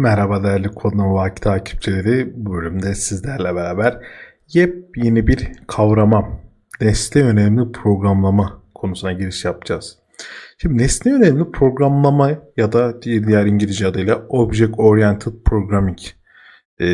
Merhaba değerli konu vakit takipçileri. Bu bölümde sizlerle beraber yepyeni bir kavrama, nesne önemli programlama konusuna giriş yapacağız. Şimdi nesne önemli programlama ya da diğer İngilizce adıyla Object Oriented Programming. Ee,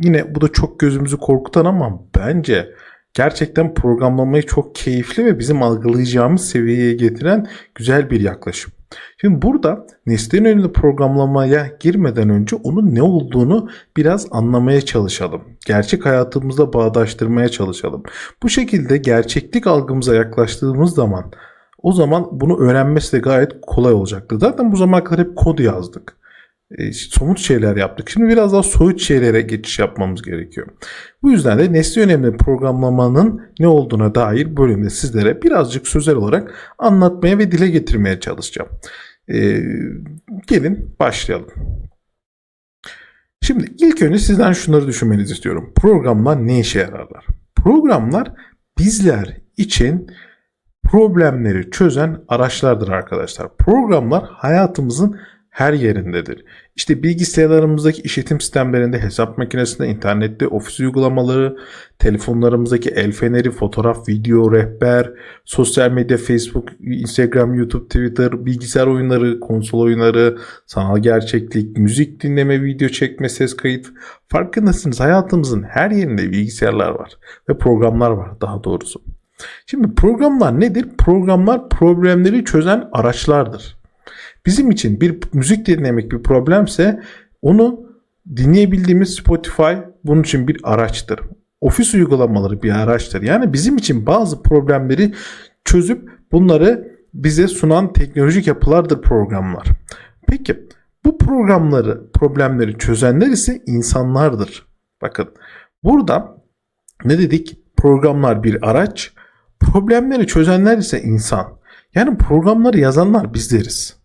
yine bu da çok gözümüzü korkutan ama bence gerçekten programlamayı çok keyifli ve bizim algılayacağımız seviyeye getiren güzel bir yaklaşım. Şimdi burada nesne yönelimli programlamaya girmeden önce onun ne olduğunu biraz anlamaya çalışalım. Gerçek hayatımızda bağdaştırmaya çalışalım. Bu şekilde gerçeklik algımıza yaklaştığımız zaman o zaman bunu öğrenmesi de gayet kolay olacaktı. Zaten bu zamana kadar hep kod yazdık. E, somut şeyler yaptık. Şimdi biraz daha soyut şeylere geçiş yapmamız gerekiyor. Bu yüzden de nesne önemli programlamanın ne olduğuna dair bölümde sizlere birazcık sözel olarak anlatmaya ve dile getirmeye çalışacağım. E, gelin başlayalım. Şimdi ilk önce sizden şunları düşünmenizi istiyorum. Programlar ne işe yararlar? Programlar bizler için problemleri çözen araçlardır arkadaşlar. Programlar hayatımızın her yerindedir. İşte bilgisayarlarımızdaki işletim sistemlerinde, hesap makinesinde, internette, ofis uygulamaları, telefonlarımızdaki el feneri, fotoğraf, video, rehber, sosyal medya, Facebook, Instagram, YouTube, Twitter, bilgisayar oyunları, konsol oyunları, sanal gerçeklik, müzik dinleme, video çekme, ses kayıt. Farkındasınız hayatımızın her yerinde bilgisayarlar var ve programlar var daha doğrusu. Şimdi programlar nedir? Programlar problemleri çözen araçlardır. Bizim için bir müzik dinlemek bir problemse onu dinleyebildiğimiz Spotify bunun için bir araçtır. Ofis uygulamaları bir araçtır. Yani bizim için bazı problemleri çözüp bunları bize sunan teknolojik yapılardır programlar. Peki bu programları, problemleri çözenler ise insanlardır. Bakın burada ne dedik? Programlar bir araç, problemleri çözenler ise insan. Yani programları yazanlar bizleriz.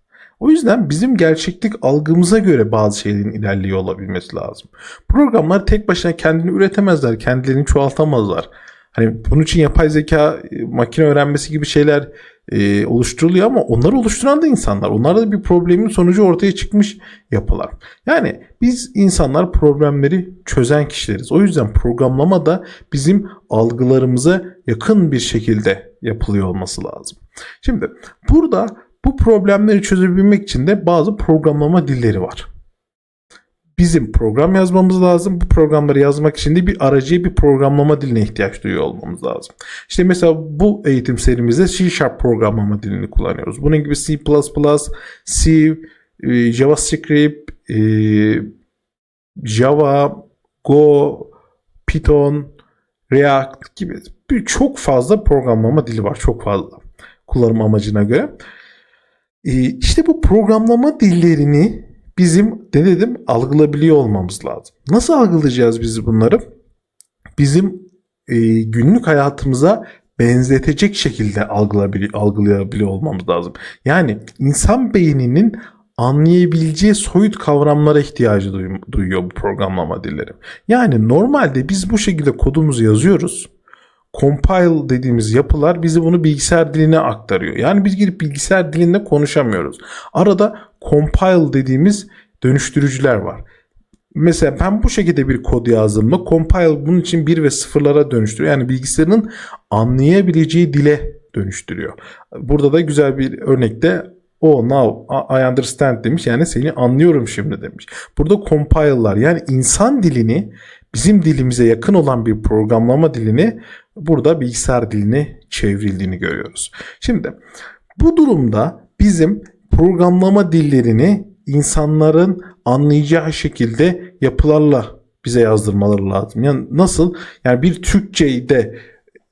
O yüzden bizim gerçeklik algımıza göre bazı şeylerin ilerliyor olabilmesi lazım. Programlar tek başına kendini üretemezler, kendilerini çoğaltamazlar. Hani bunun için yapay zeka, e, makine öğrenmesi gibi şeyler e, oluşturuluyor ama onları oluşturan da insanlar. Onlar da bir problemin sonucu ortaya çıkmış yapılar. Yani biz insanlar problemleri çözen kişileriz. O yüzden programlama da bizim algılarımıza yakın bir şekilde yapılıyor olması lazım. Şimdi burada bu problemleri çözebilmek için de bazı programlama dilleri var. Bizim program yazmamız lazım. Bu programları yazmak için de bir aracıya bir programlama diline ihtiyaç duyuyor olmamız lazım. İşte mesela bu eğitim serimizde C Sharp programlama dilini kullanıyoruz. Bunun gibi C++, C, e, JavaScript, e, Java, Go, Python, React gibi çok fazla programlama dili var. Çok fazla kullanım amacına göre. E, işte bu programlama dillerini bizim ne dedim algılayabiliyor olmamız lazım. Nasıl algılayacağız biz bunları? Bizim e, günlük hayatımıza benzetecek şekilde algılayabiliyor olmamız lazım. Yani insan beyninin anlayabileceği soyut kavramlara ihtiyacı duyuyor bu programlama dilleri. Yani normalde biz bu şekilde kodumuzu yazıyoruz compile dediğimiz yapılar bizi bunu bilgisayar diline aktarıyor. Yani biz girip bilgisayar dilinde konuşamıyoruz. Arada compile dediğimiz dönüştürücüler var. Mesela ben bu şekilde bir kod yazdığımda compile bunun için bir ve sıfırlara dönüştürüyor. Yani bilgisayarın anlayabileceği dile dönüştürüyor. Burada da güzel bir örnekte Oh now I understand demiş. Yani seni anlıyorum şimdi demiş. Burada compile'lar yani insan dilini bizim dilimize yakın olan bir programlama dilini burada bilgisayar diline çevrildiğini görüyoruz. Şimdi bu durumda bizim programlama dillerini insanların anlayacağı şekilde yapılarla bize yazdırmaları lazım. Yani nasıl? Yani bir Türkçe'de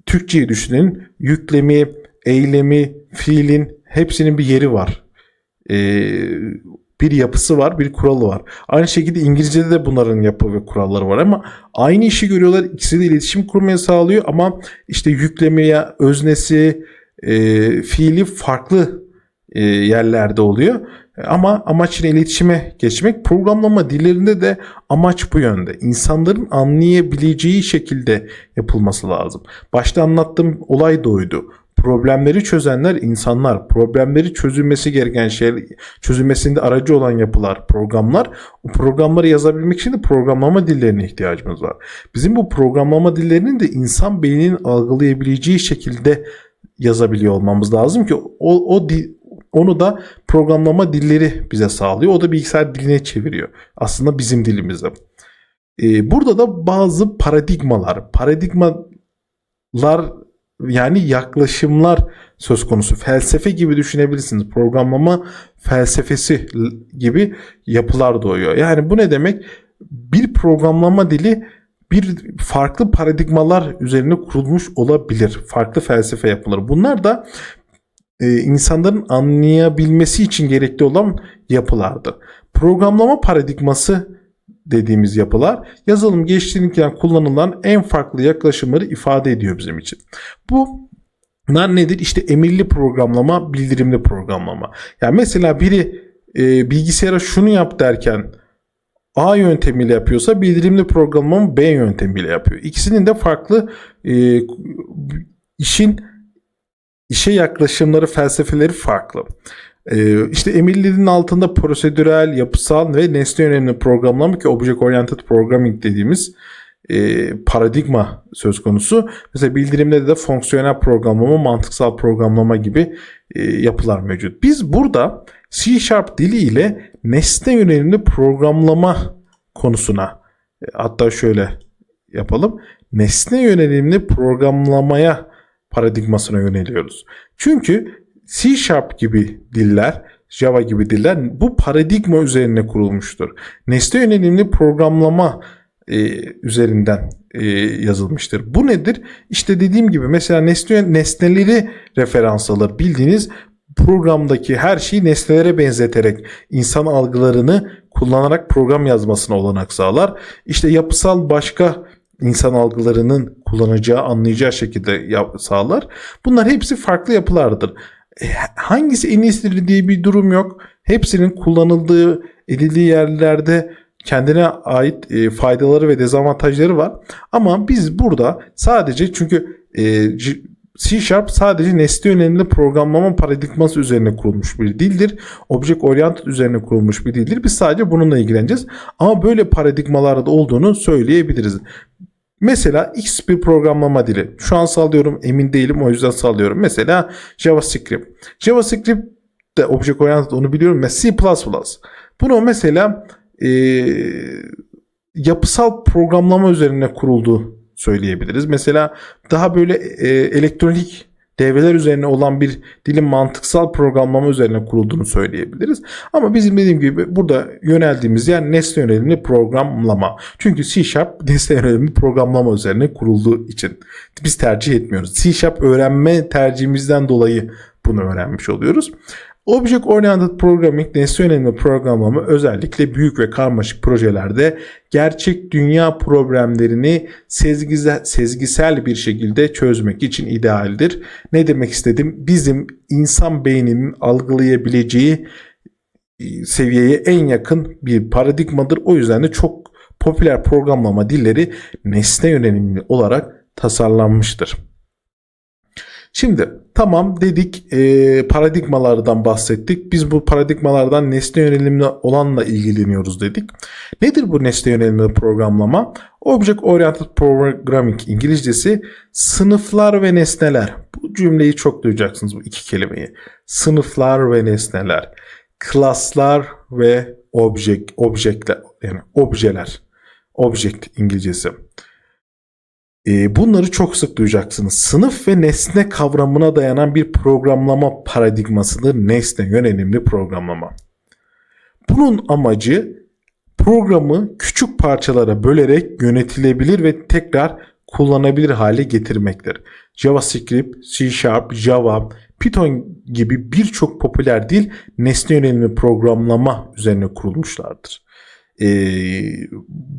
Türkçeyi düşünün. Yüklemi, eylemi, fiilin hepsinin bir yeri var. Ee, bir yapısı var, bir kuralı var. Aynı şekilde İngilizce'de de bunların yapı ve kuralları var ama aynı işi görüyorlar. İkisi de iletişim kurmaya sağlıyor ama işte yüklemeye, öznesi, e, fiili farklı e, yerlerde oluyor. Ama amaç yine iletişime geçmek. Programlama dillerinde de amaç bu yönde. İnsanların anlayabileceği şekilde yapılması lazım. Başta anlattığım olay da. Problemleri çözenler insanlar. Problemleri çözülmesi gereken şey, çözülmesinde aracı olan yapılar, programlar. O programları yazabilmek için de programlama dillerine ihtiyacımız var. Bizim bu programlama dillerinin de insan beyninin algılayabileceği şekilde yazabiliyor olmamız lazım ki o, o dil, onu da programlama dilleri bize sağlıyor. O da bilgisayar diline çeviriyor. Aslında bizim dilimize. Ee, burada da bazı paradigmalar, paradigmalar yani yaklaşımlar söz konusu. Felsefe gibi düşünebilirsiniz. Programlama felsefesi gibi yapılar doğuyor. Yani bu ne demek? Bir programlama dili bir farklı paradigmalar üzerine kurulmuş olabilir. Farklı felsefe yapıları. Bunlar da e, insanların anlayabilmesi için gerekli olan yapılardır. Programlama paradigması dediğimiz yapılar yazılım geliştirirken kullanılan en farklı yaklaşımları ifade ediyor bizim için. Bu Bunlar nedir? İşte emirli programlama, bildirimli programlama. Yani mesela biri e, bilgisayara şunu yap derken A yöntemiyle yapıyorsa bildirimli programlama B yöntemiyle yapıyor. İkisinin de farklı e, işin işe yaklaşımları, felsefeleri farklı. Ee, işte emirlerin altında prosedürel, yapısal ve nesne yönelimli programlama ki Object Oriented Programming dediğimiz e, paradigma söz konusu. Mesela bildirimde de fonksiyonel programlama, mantıksal programlama gibi e, yapılar mevcut. Biz burada C Sharp dili ile nesne yönelimli programlama konusuna e, hatta şöyle yapalım. Nesne yönelimli programlamaya paradigmasına yöneliyoruz. Çünkü C Sharp gibi diller, Java gibi diller bu paradigma üzerine kurulmuştur. Nesne yönelimli programlama e, üzerinden e, yazılmıştır. Bu nedir? İşte dediğim gibi mesela nesne nesneleri referans alır. Bildiğiniz programdaki her şeyi nesnelere benzeterek insan algılarını kullanarak program yazmasına olanak sağlar. İşte yapısal başka insan algılarının kullanacağı, anlayacağı şekilde sağlar. Bunlar hepsi farklı yapılardır. E, hangisi en iyisidir diye bir durum yok. Hepsinin kullanıldığı, edildiği yerlerde kendine ait e, faydaları ve dezavantajları var. Ama biz burada sadece çünkü e, C Sharp sadece nesne yönelimli programlama paradigması üzerine kurulmuş bir dildir. Object Oriented üzerine kurulmuş bir dildir. Biz sadece bununla ilgileneceğiz. Ama böyle paradigmalarda olduğunu söyleyebiliriz. Mesela X bir programlama dili. Şu an sallıyorum emin değilim o yüzden sallıyorum. Mesela JavaScript. JavaScript de Object Oriented onu biliyorum. Mesela C++. Bunu mesela e, yapısal programlama üzerine kuruldu söyleyebiliriz. Mesela daha böyle e, elektronik devreler üzerine olan bir dilin mantıksal programlama üzerine kurulduğunu söyleyebiliriz. Ama bizim dediğim gibi burada yöneldiğimiz yer nesne yönelimli programlama. Çünkü C Sharp nesne yönelimli programlama üzerine kurulduğu için biz tercih etmiyoruz. C Sharp öğrenme tercihimizden dolayı bunu öğrenmiş oluyoruz. Object Oriented Programming nesne yönelimli programlama özellikle büyük ve karmaşık projelerde gerçek dünya problemlerini sezgisel, sezgisel bir şekilde çözmek için idealdir. Ne demek istedim? Bizim insan beyninin algılayabileceği e, seviyeye en yakın bir paradigmadır. O yüzden de çok popüler programlama dilleri nesne yönelimli olarak tasarlanmıştır. Şimdi tamam dedik e, paradigmalardan bahsettik. Biz bu paradigmalardan nesne yönelimli olanla ilgileniyoruz dedik. Nedir bu nesne yönelimli programlama? Object Oriented Programming İngilizcesi sınıflar ve nesneler. Bu cümleyi çok duyacaksınız bu iki kelimeyi. Sınıflar ve nesneler. Klaslar ve object, objekler yani objeler. Object İngilizcesi. Ee, bunları çok sık duyacaksınız. Sınıf ve nesne kavramına dayanan bir programlama paradigmasıdır nesne yönelimli programlama. Bunun amacı programı küçük parçalara bölerek yönetilebilir ve tekrar kullanabilir hale getirmektir. JavaScript, C Sharp, Java, Python gibi birçok popüler dil nesne yönelimli programlama üzerine kurulmuşlardır. Ee,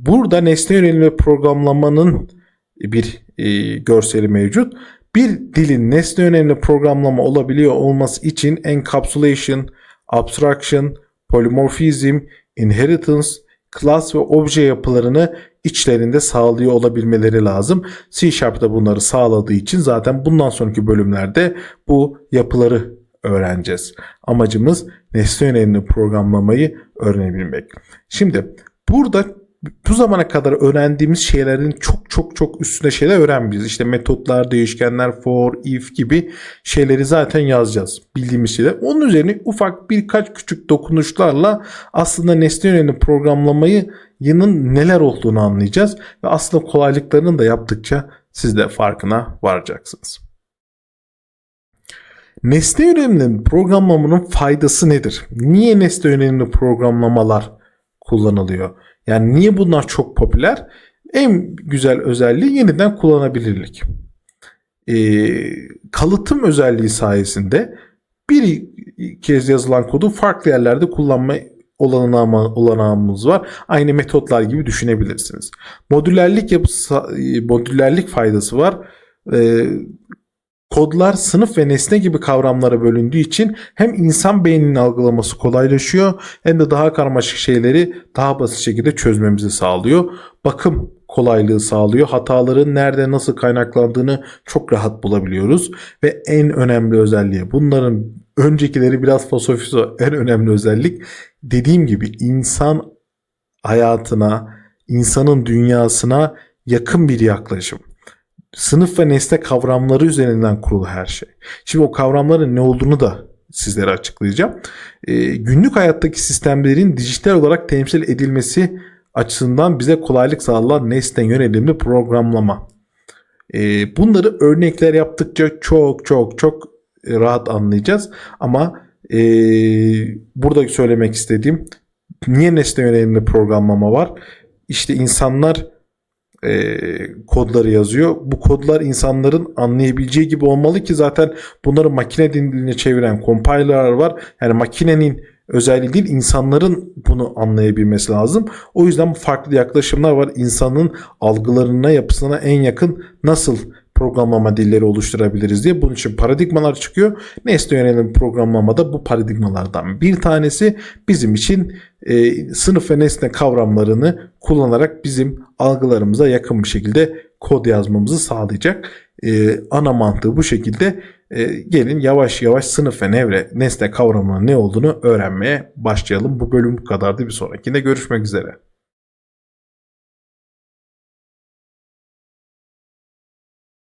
burada nesne yönelimli programlamanın bir e, görseli mevcut. Bir dilin nesne önemli programlama olabiliyor olması için encapsulation, abstraction, polymorphism, inheritance, class ve obje yapılarını içlerinde sağlıyor olabilmeleri lazım. C Sharp da bunları sağladığı için zaten bundan sonraki bölümlerde bu yapıları öğreneceğiz. Amacımız nesne yönelimli programlamayı öğrenebilmek. Şimdi burada bu zamana kadar öğrendiğimiz şeylerin çok çok çok üstüne şeyler öğrenmeyeceğiz. İşte metotlar, değişkenler, for, if gibi şeyleri zaten yazacağız. Bildiğimiz şeyler. Onun üzerine ufak birkaç küçük dokunuşlarla aslında nesne yönelimli programlamayı yının neler olduğunu anlayacağız. Ve aslında kolaylıklarının da yaptıkça siz de farkına varacaksınız. Nesne yönelimli programlamanın faydası nedir? Niye nesne yönelimli programlamalar kullanılıyor? Yani niye bunlar çok popüler? En güzel özelliği yeniden kullanabilirlik. Ee, kalıtım özelliği sayesinde bir kez yazılan kodu farklı yerlerde kullanma olanağı, olanağımız var. Aynı metotlar gibi düşünebilirsiniz. Modülerlik yapısı, modülerlik faydası var. Ee, Kodlar sınıf ve nesne gibi kavramlara bölündüğü için hem insan beyninin algılaması kolaylaşıyor hem de daha karmaşık şeyleri daha basit şekilde çözmemizi sağlıyor. Bakım kolaylığı sağlıyor. Hataların nerede nasıl kaynaklandığını çok rahat bulabiliyoruz ve en önemli özelliği bunların öncekileri biraz fasofisi en önemli özellik dediğim gibi insan hayatına, insanın dünyasına yakın bir yaklaşım sınıf ve nesne kavramları üzerinden kurulu her şey. Şimdi o kavramların ne olduğunu da sizlere açıklayacağım. E, günlük hayattaki sistemlerin dijital olarak temsil edilmesi açısından bize kolaylık sağlayan nesne yönelimli programlama. E, bunları örnekler yaptıkça çok çok çok rahat anlayacağız. Ama e, burada söylemek istediğim niye nesne yönelimli programlama var? İşte insanlar e, kodları yazıyor. Bu kodlar insanların anlayabileceği gibi olmalı ki zaten bunları makine diline çeviren compiler'lar var. Yani makinenin özelliği değil insanların bunu anlayabilmesi lazım. O yüzden farklı yaklaşımlar var. İnsanın algılarına, yapısına en yakın nasıl programlama dilleri oluşturabiliriz diye. Bunun için paradigmalar çıkıyor. Nesne yönelim programlamada bu paradigmalardan bir tanesi bizim için e, sınıf ve nesne kavramlarını kullanarak bizim algılarımıza yakın bir şekilde kod yazmamızı sağlayacak. E, ana mantığı bu şekilde. E, gelin yavaş yavaş sınıf ve nevre, nesne kavramının ne olduğunu öğrenmeye başlayalım. Bu bölüm bu kadardı. Bir sonrakinde görüşmek üzere.